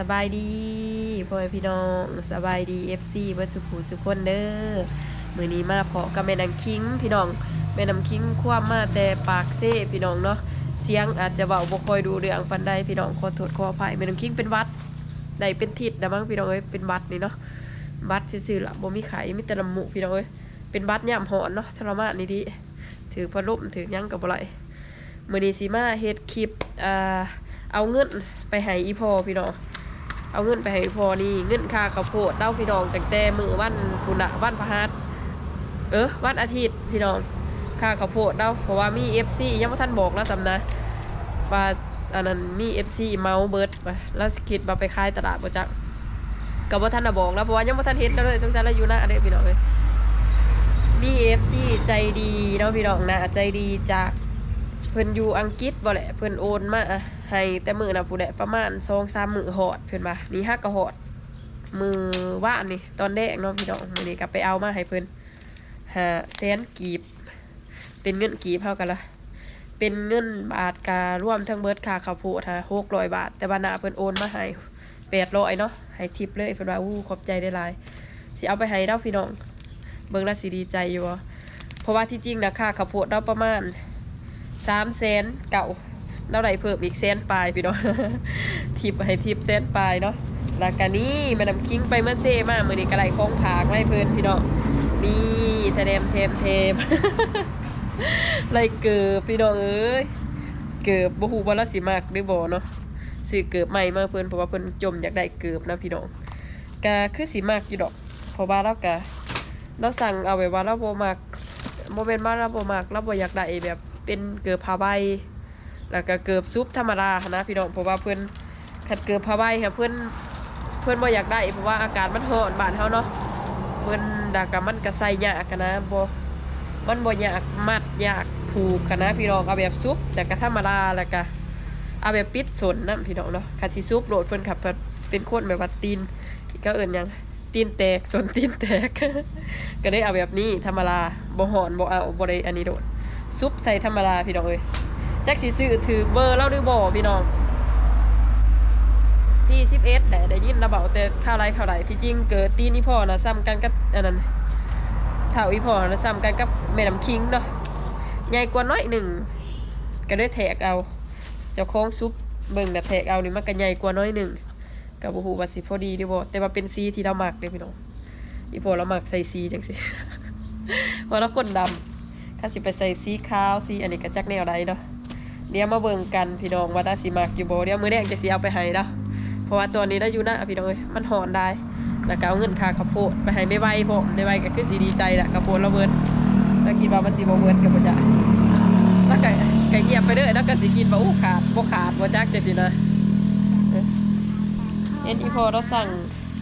สบายดีพ่อแม่พี่น้องสบายดี FC เบิร์ดสุขูสุคนเด้อมือนี้มาเพาะกับแม่น้ำคิง พี่น้องแม่น้ำคิงความมาแต่ปากเซ่พี่น้องเนาะเสียงอาจจะเบาบ่คอยดูเรื่องปานใดพี่น้องขอโทษขออภัยแม่น้ำคิงเป็นวัดได้เป็นทิศนะมั้งพี่น้องเอ้ยเป็นวัดนี่เนาะบัดซื่อๆละบ่มีไข้มีแต่ลำมูกพี่น้องเอ้ยเป็นบัดยามหอนเนาะทรมานนี่ดิถือพัดลมถือยังก็บ่ไหลมื้อนี้สิมาเฮ็ดคลิปอ่าเอาเงินไปให้อีพอพี่น้อง เอาเงินไปให้พอนี่เงินค่าข้าวโพดเด้าพี่น้องตั้งแต่มือวันพุนะวันพฤหัสเออวันอาทิตย์พี่น้องค่าข้าวโพดเด้าเพราะว่ามี FC ยังบ่ทันบอกแล้วสำนะว่าอันนั้นมี FC เมาเบิดไปแล้วคิดว่าไปขายตลาดบ่จักก็บ่ทันบอกแล้วเพราะว่ายังบ่ทันเฮ็ดแล้วเลยสงสัยแล้วอยู่หน้าเด้พี่น้องเอ้ยมี FC ใจดีเนาะพี่น้องนะใจดีจาก เพิ่นอยู่อังกฤษบ่แหละเพิ่นโอนมาให้แต่มือนะผู้ใดประมาณ2-3มื้อฮอดเพิ่นว่านี่ฮักก็ฮอด มือว่านนี่ตอนแรกเนาะพี่น้องมือนี้กลับไปเอามาให้เพิ่นหาแสนกีบ เป็นเงินกีบเท่ากันละเป็นเงินบาทการ่วมทั้งเบิร์ดค่าข้าวโพดฮะหกร้อยบาท แต่บานาเพิ่นโอนมาให้แปดร้อยเนาะให้ทิปเลยเพิ่นว่าอู้ขอบใจได้หลายสิเอาไปให้เด้าพี่น้อง เบิ่งแล้วสิดีใจอยู่บ่เพราะว่าที่จริงนะค่าข้าวโพดเราประมาณ สามแสนเก่าเราได้เพิ่มอีกแสนปลายพี่น้องทิปให้ทิปแสนปลายเนาะแล้วก็นี่ม่น้ำคิงไปเมื่อเซ่มาเมื่อนี้ก็ไล่ของผากไล่เพิ่นพี่น้องนี่แทเดมเทมเทมไล่เกิบพี่น้องเอ้ยเกิบบ่ฮู้ว่าเราสิมักหรือบ่เนาะซื้อเกิบใหม่มาเพิ่นเพราะว่าเพิ่นจมอยากได้เกิบนะพี่น้องก็คือสิมักอยู่ดอก เพราะว่าเราก็เราสั่งเอาไว้ว่าเราบ่มักบ่แม่นว่าเราบ่มักเราบ่อยากได้แบบ เป็นเกิบผ้าใบ แล้วก็เกิบซุปธรรมดานะพี่น้องเพราะว่าเพิ่อนคัดเกิบผ้าใบค่ะเพิ่อนเพื่อนบ่อยากได้เพราะว่าอากาศมันร้อนบ้านเฮาเนาะเพิ่อนดากะมันก็ใส่ยากนะบ่มันบ่อยากมัดอยากผูกกันนะพี่น้องเอาแบบซุปแต่ก็ธรรมดาแล้วก็เอาแบบปิดสนนะพี่น้องเนาะคันสิซุปโหลดเพิ่นขับเป็นคนแบบว่าตีนก็เอิ้นยังตีนแตกสนตีนแตก ก็ได้เอาแบบนี้ธรรมดาบ่หอนบ่เอาบ่ได้อันนี้โดด ซุปใส่ธรรมดาพี่น้องเอ้ยแจักสิซื้อถือเบอร์เราหรือบ่พี่น้องสี่สิบเอ็ดแต่ได้ยินระเบาแต่ข้าวไรข้าวไรที่จริงเกิดตีนอีพ่อนะซ้ำกันกับอันนั้นเท่าอีพ่อนะซ้ำกันกับแม่น้ำคิงเนาะใหญ่กว่าน้อยหนึ่งก็ได้แทกเอา เจ้าของซุปเบิ่งแต่แทกเอานี่มันก็ใหญ่กว่าน้อยหนึ่งกับบูฮูว่าสิพอดีดีบ่แต่ว่าเป็นสีที่เราหมักเด้อพี่น้องอีพ่อเราหมักใส่สีจังสิว่าเราคนดำ ถ้าสิไปใส่สีขาวสีอันนี้ก็จักแนวใดเนาะเดี๋ยวมาเบิ่งกันพี่น้องว่าตาสิมักอยู่โบเดี๋ยวมือแรกจะสิเอาไปให้เนาะเพราะว่าตัวนี้ได้อยู่นะพี่น้องเอ้ยมันหอนได้แล้วก็เอาเงินค่าข้าวโพดไปให้ไม่ไหวผมไม่ไหวก็คือสีดีใจแหละข้าวโพดเราเบิดแล้วคิดว่ามันสีบ่เบิดกับบ่จ่ายแล้วก็ก็เงียบไปเด้อแล้วก็สิคิดว่าอู้ขาดบ่ขาดบ่จักจังซี่นะเอ้ยเอ็นอีพอเราสั่ง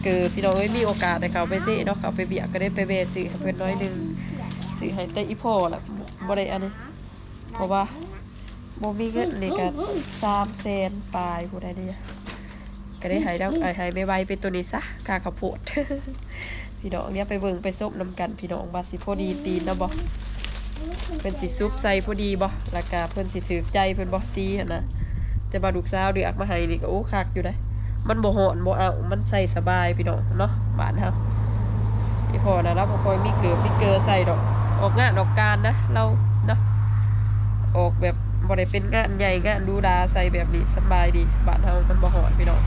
เกิดพี่น้องเอ้ยมีโอกาสได้เขาไปซื้อเนาะเขาไปเบียกก็ได้ไปเบซื้อให้เพิ่นน้อยนึง ซื้อให้แต่อีพอล่ะบ่ได้อันนี้เพราะว่าบ่มีเงินนี่ก็3แสนปลายผู้ใดเนี่ยก็ได้หายแล้วหายไม่ไวเป็นตัวนี้ซะกาข้าวโพดพี่น้องเนี่ยไปเบิ่งไปซบนำกันพี่น้องว่าสิพอดีตีนเนาะบ่เพิ่นสิซุปใส่พอดีบ่แล้วก็เพิ่นสิถือใจเพิ่นบ่ซีหั่นนะแต่บาลูกสาวเดือกมาให้นี่ก็โอ้คักอยู่ได้มันบ่ฮ้อนบ่เอามันใส่สบายพี่น้องเนาะบ้านเฮาพี่พ่อนะเราบ่ค่อยมีเกลือมีเกลือใส่ดอก ออกงานออกการนะ เราเนาะออกแบบบ่ได้เป็นงานใหญ่งานดูดาใส่แบบนี้สบายดีบ้านเฮามันบ่ฮ้อนพี่น้อง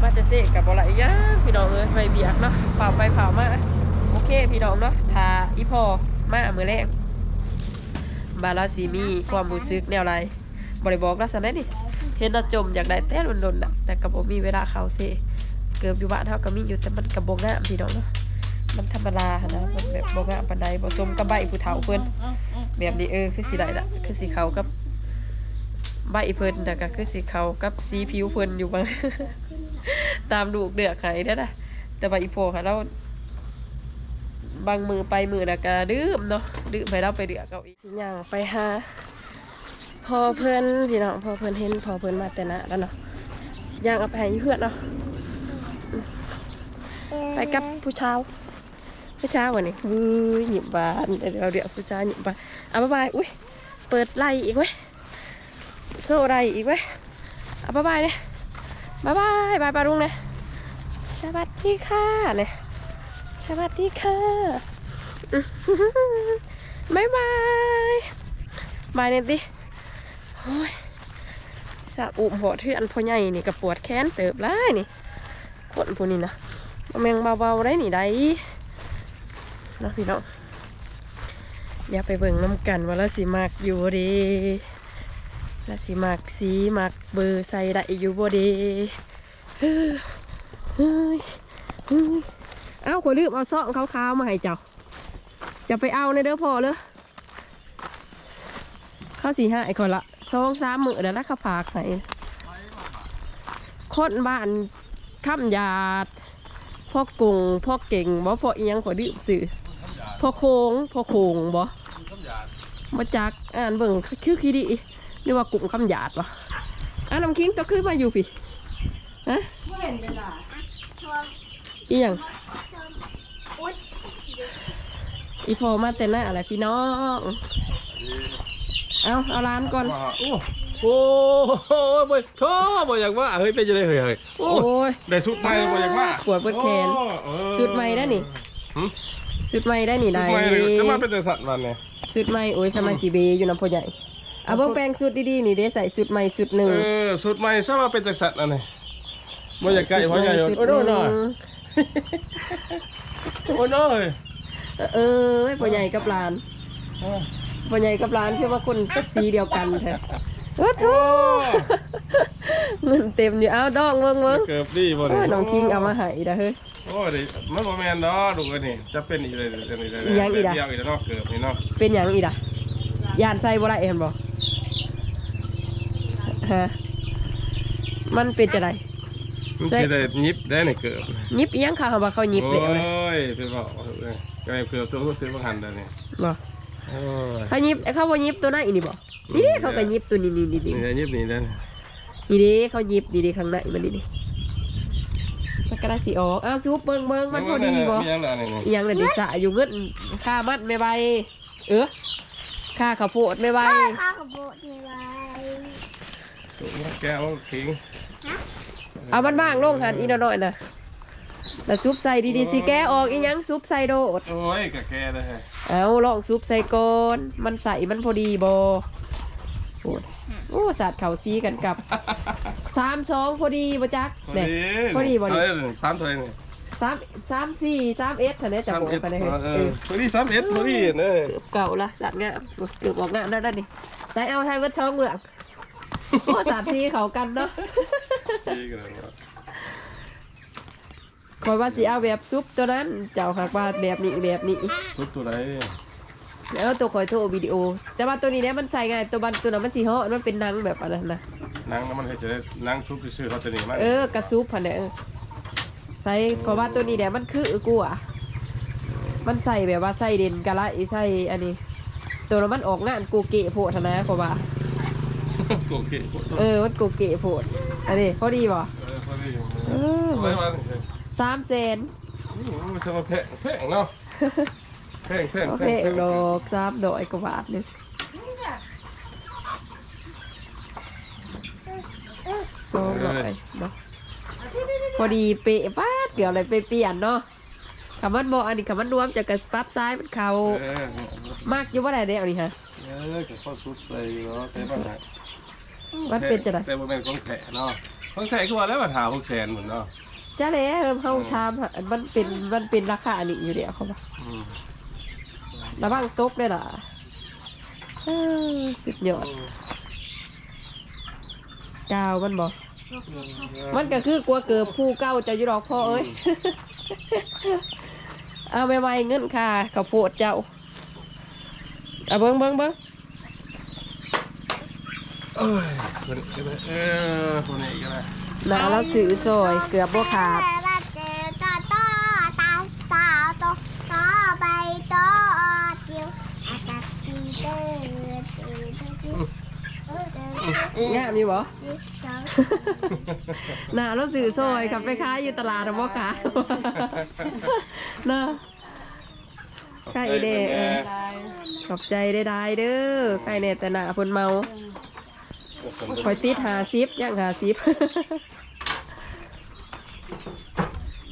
มาจะเสกกับบ่ไหลย่าพี่น้องเอ้ยไปเบียกเนาะเผาไปเผามาโอเคพี่น้องเนาะทาอีพอมาเมือแรกบาลาซีมีความรู้สึกแนวไรบริบอกลักษณะนี่เห็นเราจมอยากได้แต่ลนๆน่ะแต่กับบ่มีเวลาเขาเซเกือบอยู่บ้านเฮาก็มีอยู่แต่มันกับบ่งามพี่น้องเนาะ มันธรรมดาหั้นะมันแบบบ่งามปานใดบ่สมกับใบผู้เฒ่าเพิ่นแบบนี้เออคือสิได้ละคือสิเขากับใบเพิ่นแต่ก็คือสิเขากับสีผิวเพิ่นอยู่บาง ตามลูกเดือกไห้ได้อนะแต่ว่าอีโฟค่ะเราบางมือไปมือนะก็ดื้มเนาะดื้มไปเราไปเดือกเอาอีกสิย่างไปหาพอเพื่อนพี่น้องพอเพื่อนเห็นพอเพื่อนมาแต่นะแล้วเนาะสิย่างเอาไปให้เพื่อนเนาะไปกับผู้เช้า ผู้เช้าวันนี้วื้อหยิบบานเดี๋ยวเราเดี๋ยวผู้เช้าหยิบบานเอาบ๊ายบายอุ้ยเปิดไล่อีกเว้ยโซ่ไล่อีกเว้ยเอาบ๊ายบายเนี่ยบายบายบายปาลุงนะสวัสดีค่ะเนี่ยสวัสดีค่ะอื้อหือบายบายบายเนี่ยดิโอ้ยสะอุ่มหัวเทือนพ่อใหญ่นี่ก็ปวดแขนเติบแล้วนี่คนผู้นี้นะบ่แมงเบาๆได้นี่ได้ นะพี่น้องอย่าไปเบิ่งน้ำกันว่าเราสิมักอยู่ดีเราสิมักสีมักเบอร์ใส่ได้อยู่บ่ดีเฮ้ยเฮ้ยเฮ้ยเอ้าขอยลืมเอาซ่องขาวๆมาให้เจ้า จะไปเอาในเด้อพอเลยข้าสี่ห้าไอ้คนละช่องสามมือเดี๋ยวแล้วเขาพากให้คนบ้านข้ามยาดพ่อกุงพ่อเก่งบ่พ่ออียังขอดื่มสื่อ พอโคงพอโคงบ่มาจากอ่านเบิ่งคือคีดีนี่ว่ากลุ่มคำหยาดวะอ่านน้ำคิงตัวคือมาอยู่พี่ฮะอีหยังอีพอมาแต่หน้าอะไรพี่น้องเอาเอาร้านก่อนโอ้โอ้โหบ่โธ่บ่อยากว่าเฮ้ยเป็นจะได้เฮ้ยเฮ้ยโอ้ยได้สุดใหม่บ่อยากว่าปวดปวดแขนสุดใหม่ได้นี่ สุดใหม่ได้นี่สุได้ดใหม่จะมาเป็นแต่สัตว์มันเนี่ยสุดใหม่โอ้ยสมัยสีเบอยู่น้ำพอใหญ่เอาเบิ่งแปลงสุดดีๆนี่เด้ใส่สุดใหม่สุดหนึ่งเออสุดใหม่ซะมาเป็นจากสัตว์อันนี้บ่อยากไก่บ่อยากโยนสุดโอ้โน่นน่ะหงโอ้โน่ยเออพอใหญ่กับหลานพอใหญ่กับหลานคือว่าคนสีเดียวกันเถอะ โอ้โถเงินเต็มอยู่เอาดองเบิ่งเบิ่งเกือบดีบ่โอ้นี่ยน้องคิงเอามาให้เด้อเฮ้ยโอ้ดิมันบ่แม่นเนาะลูกเอ้ยนี่จะเป็นอีเลยเดี๋ยวนี้เลยอีหยังอีกอะเดียวอีกแล้วเนาะเกือบนี่เนาะเป็นอย่างอีด่ะยานใส่บ่ได้เห็นบ่ฮะมันเป็นจะไดมันใส่สิได้ยิบได้นี่เกือบยิบอีหยังค่ะเขาว่าเขายิบเลยเอาเลยโอ้ยเป็นบอกเอ้ยก็เลยเกือบตัวรู้สึกว่าหันได้นี่บ่ โอ้ยเขายิบเขาบ่ยิบตัวไหนนี่บ่นี่เด้เขาก็ยิบตัวนี้นี่นี่นี่นี่ได้ยิบนี่ได้นี่เด้เขายิบนี่เด้ข้างในมันนี่นี่มันก็ได้สิออกอ้าวซุปเบิ่งเบิ่งมันพอดีบ่มียังล่ะนี่นี่อีหยังน่ะดิสะอยู่เงินค่ามัดแม่ใบเออค่าข้าวโพดแม่ใบข้าวกับโบดนี่ไว้แก้วขิงเอามันบ้างลงหันอีน้อยๆน่ะแล้วซุปใส่ดีๆสิแกะออกอีหยังซุปใส่โดด โอ้ยกะแกเลยฮะ เอาลองซุปใส่ก่อนมันใส่มันพอดีบอโอ้ยโอ้สาดเขาซีกันกับสามสองพอดีบ่จักพอเนี่ยดีพอดีบ่เอนี่อสามถ้วยนี่สามสามสี่สามเอสเท่านี้จะสามบอกเอ็ดไปเลยเอเอออพอดีสามเอ็ดพอดีเนอะเกือบเก่าละสาดงามเกือบออกงามได้แล้วนี่ใส่เอาไทยวัดช่องเมืองโอ้สามซีเขากันเนาะดีกันเลย คอยว่าสิเอาแบบซุปตัวนั้น เจ้าหักว่าแบบนี้แบบนี้สุดตัวไหนแล้วตัวคอยโทรวิดีโอ แต่ว่าตัวนี้เนี่ยมันใส่ไงตัวบันตัวนั้นมันสีเหาะมันเป็นหนังแบบอะไรนะนั่งน้ำมันให้จะได้นั่งชุบซื้อเขาจะหนีมากเออกระซุปพันเนี่ยเออใส่ขอว่าตัวนี้เนี่ยมันคือกูอะมันใส่แบบว่าใส่เด่นกะละอีใส่อันนี้ ตัวนั้นมันออกงานกูเกะโพดนะขอว่าโอเคเออมันกูเกะโพดอันนี้พอดีป่ะเออพอดีเออไว้วัน สามเซนโอ้ยจะมาแพงแพงเนาะแพงแพงโอแพเคงแพงดอกสามดอกกว่าบาทหนึงสองดอกเนาะพอดีเป๊ะป้าดเกี่ยวอะไรไปเปลี่ยนเนาะคำมันบอกอันนี้คำมันรวมจากกระปั๊บซ้ายมันเขาเออมากอยู่ว่าไรเดียวนี่ฮะ เออกับข้าวซุปใส่เนาะใส่บ้างนะมันเป็นจะไรแต่บ่แม่นของแท้เนาะของแท้คือว่าแล้วมาถามพวกแสนหมดเนาะ จ้าเลยเออเขาทำอะมันเป็นมันเป็นราคาอันนี้อยู่เดียวเขาบอกอืมระวังตกเลยล่ะเออสุดยอดกาวมันบอกมันก็คือกลัวเกิดผู้เก้าเจะยุดอกพ่อเอ้ยเอาไปไว้เงินค่ะข้าวโพดเจ้าเอาเบิ้งเบิ้งเบิ้งเอ้ยคนนี้ก็ได้เออคนนี้ก็ได้ห นาเราซื้อซอยเกือบบ่ขาดแต่ว่าเจอต่อต่อตาตาต่อต่อไปต่อเดียวอากาศดีเด้อเด้อเด้อเด้อเด้อเด้องามอยู่บ่เด้อสองหนาเราซื้อซอยกับไปขายอยู่ตลาดน่ะบ่ขายเนาะใกล้เด้อขอบใจได้ได้เด้อใครเนี่ยแต่หนาเพิ่นเมา คอยติดหาซิปย่างหาซิป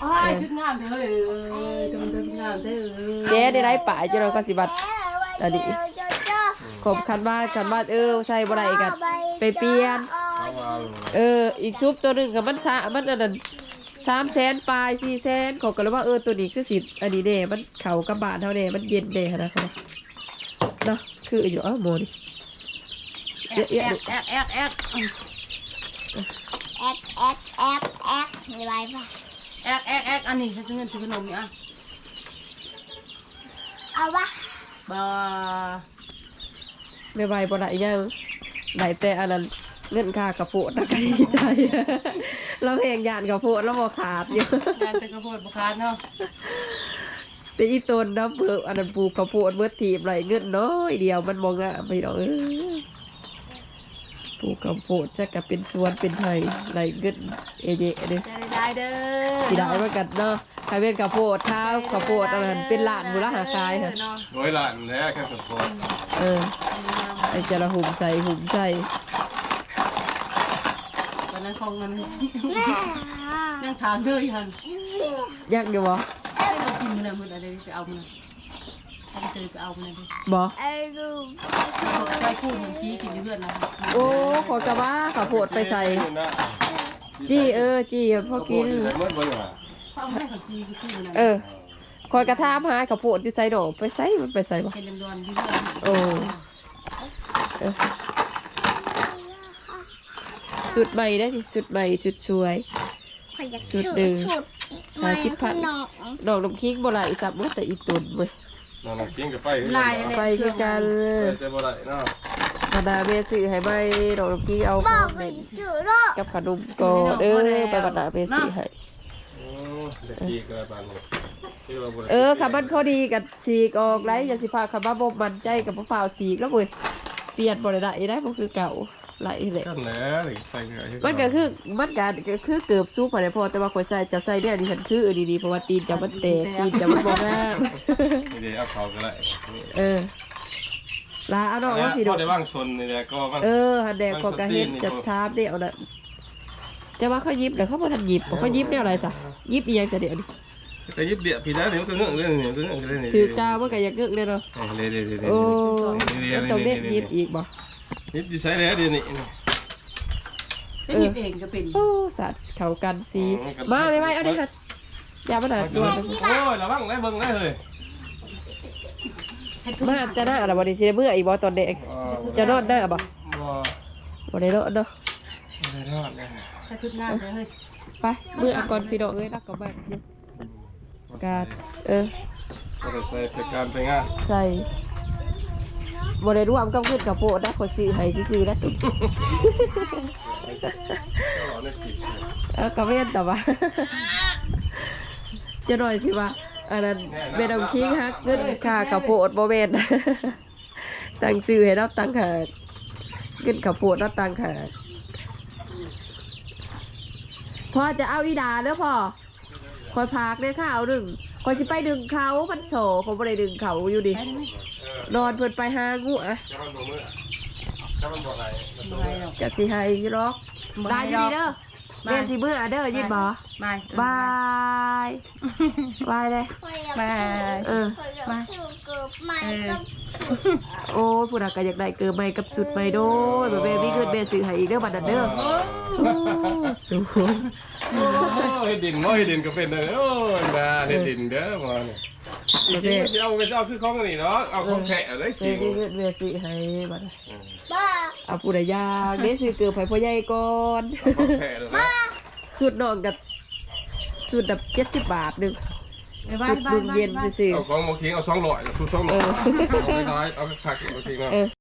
อ้ายชุดงามเธอเอ้ยจงชุดงามเธอเอ้ยเจ๊ได้ได้ป่าจะเราก็สิบัดอันนี้ขบคันบ้านคันบ้านเออใส่บ่ได้กันไปเปลี่ยนเอามาเอออีกซุปตัวหนึงกับมันสะมันอันนั้นสามแสนปลายสี่แสนเขาก็เลยว่าเออตัวนี้คือสิอันนี้เด้มันเข่ากับบานเท่าเด้มันเย็นเด้ขนาดนั้นเนาะคืออยู่เอ้าโมนี่ แอกแอกแอกแอกแอกแอกแอกแอกแอกมีไรปะแอกแอกแอกอันนี้ฉันซื้อเงินซื้อขนมนี่อะเอาวะบ่ไม่ไหวบ่ได้ยังได้แต่อันนั้นเงินค่ากระโปดนะก็ดีใจ เราเพลงยานกระโปดแล้วบ่ขาดอยู่งานเป็นกระโพดบุคานเนาะแต่อีตนนะเบิกอันนั้นปลูกกระโปดเบิดทีบไรเงินน้อยเดียวมันมองอะไม่ดอกเออ ปลูกกระโปดจะกลับเป็นสวนเป็นไทยไรเงินเอเยะเด้จะได้เด้อสิได้เหมือนกันเนาะใครเป็นกระโปดเท้ากระโปดอันนั้นเป็นล้านมูลหาคายค่ะเนาะร้อยล้านแล้วแค่กระโปรงเออไอจะละหุ่มใส่หุ่มใส่ตอนนั้นคงเงินแม่ยังถามเธอยังยังอยู่บ่ไม่มากินมันเลยมันอะไรจะเอามัน ถ้าเจอจะเอามันเลยบ่ไอ้ลูกไปพูดเหมือนกี้กินเพื่อนนะโอ้ขอกระบ้ากระโปดไปใส่ จี้เออ จี้พอกินใส่เมื่อวันอะเขาให้ของกี้คือคู่นะเออคอยกระทามหากระโปดอยู่ใส่ดอกไปใส่มันไปใส่บ่ เป็นลำดวนที่เพื่อนโอ้ เออสุดใหม่ได้ดิสุดใหม่สุดสวย ขอยากสุชุดดหนึ่งชุดหาสิบพันน้องดอกน้ำคิงบ่ไหลสับเมื่อแต่อีตุนเว้ย นอนกินกับไฟลายอะไรไปคือกันไปเจอบ่ได้เนาะมาดาเมซื้อให้ใบดอกน้ำคิงเอาบขออกงไปเล่นชุดโลกกับขนมก่อนเออไปบรรดาเมซื้อให้ โอ้เด็กกี้ก็บานนี้ที่เราบ่ได้เออขับมันพอดีกับสีกออกไรอย่าสิพาขับมาบ่มันใจกับมะพร้าวสีกแล้วเว้ยเปลี่ยนบ่ได้ได้บ่คือเก่า ไหลเลยกันแล้วนี่ใส่เหงื่อให้มันก็คือมันก็ก็คือเกือบสู้พอได้พอแต่ว่าข่อยใส่จะใส่เนี่ยดิฉันคือเออดีๆเพราะว่าตีนจะมันแตกตีนจะมันบ่งามนี่เดี๋ยวเอาเขาก็ได้เออลาเอาดอกว่าพี่ดพออกได้ว่างชนนี่แหละก็ว่างเออหันแดงก็กระเฮ็ดจะทาบเดียวน่ะจะว่าเขายิบแล้วเขาบ่ทันยิบบ่เขายิบแนวอะไรซะยิบอีหยังซะเดี๋ยวนี้ก็ยิบเดียวพี่ได้เดี๋ยวก็เงือกเรื่องนี่ก็เงือกเรื่องนี่ถือกาวมันก็อยากเกึกเลยเนาะเดี๋ยวๆๆโอ้มันต้องเด็ดยิบอีกบ่ ยิบอยู่ใส่แล้วเดี๋ยวนี้เป็นหยิบเองก็เป็นโอ้สัตว์เขากันสีมาไม่ไม่เอาดิค่ะอย่ามาหนาตัวโอ้ยระวังได้เบิ่งได้เลยมาจะหน้าอะไรบ่ได้สิได้เมื่ออีกบ่ตอนเด็กจะนอนหน้าบ่บ่บ่ได้นอนเนาะได้รอดเลยถ้าขึ้นหน้าเลยเฮ้ยไปเมื่อเอาก่อนพี่น้องเอ้ยรักกับบ้านอยู่กาดเออก็ได้ใส่ไปการไปงานใส่ บ่ได้ร่วมกับขึ้นกับโพดนะขอยซื้อให้ซื้อแล้วตุ๊กเออก็เว้นแต่ว่าจะหน่อยสิว่าอันนั้นแม่น้ำคิงฮักเงินค่าข้าวโพดบ่แม่นตังซื้อให้เราตั้งหากเงินข้าวโพดเราตั้งหากพ่อจะเอาอีดาเด้อพ่อคอยพากเด้อข้าวหนึ่งคอยสิไปดึงเขาพันโซเขาบ่ได้ดึงเขาอยู่ดิ นอนเพิ่นไปหางูอะจะมันบ่มือจะมันบ่ไหลไม่หรอกจะสิให้อยู่หรอกได้อยู่ดีเด้อแม่สิเบื่อเด้อยินบ่ไม่บายบายเลยขอยอยากบาชุดยเออขอยอยากชุดเกือบใหม่กับโอ้ยผู้นักก็อยากได้เกิดใหม่กับชุดใหม่โดยแบบเบบี้ขึ้นเบซื้อให้อีกเด้อบัดนั้นเด้อโอ้สูงโอ้ยดินน้อยดินก็เป็นเลยโอ้ยมาเฮ็ดดินเด้อมาเนี่ย จริงๆสิเอาไปเอาคือของนี่เนาะเอาของแท้เลยเบจริงบี้ขึ้นเบซื้อให้บัดนั้นบ้าเอาผู้ใดอยากได้ซื้อเกิดให้พ่อใหญ่ก่อนเอาของแท้เลยนะสุดน้องกับสุดแบบ70บาทหนึงบ้าสุนดบ้าดุนมเย็นซื่อเอาของโมคิงเอา200เอา200เอาไปน้อยเอาไปคักโมคิงๆเนาะ เออ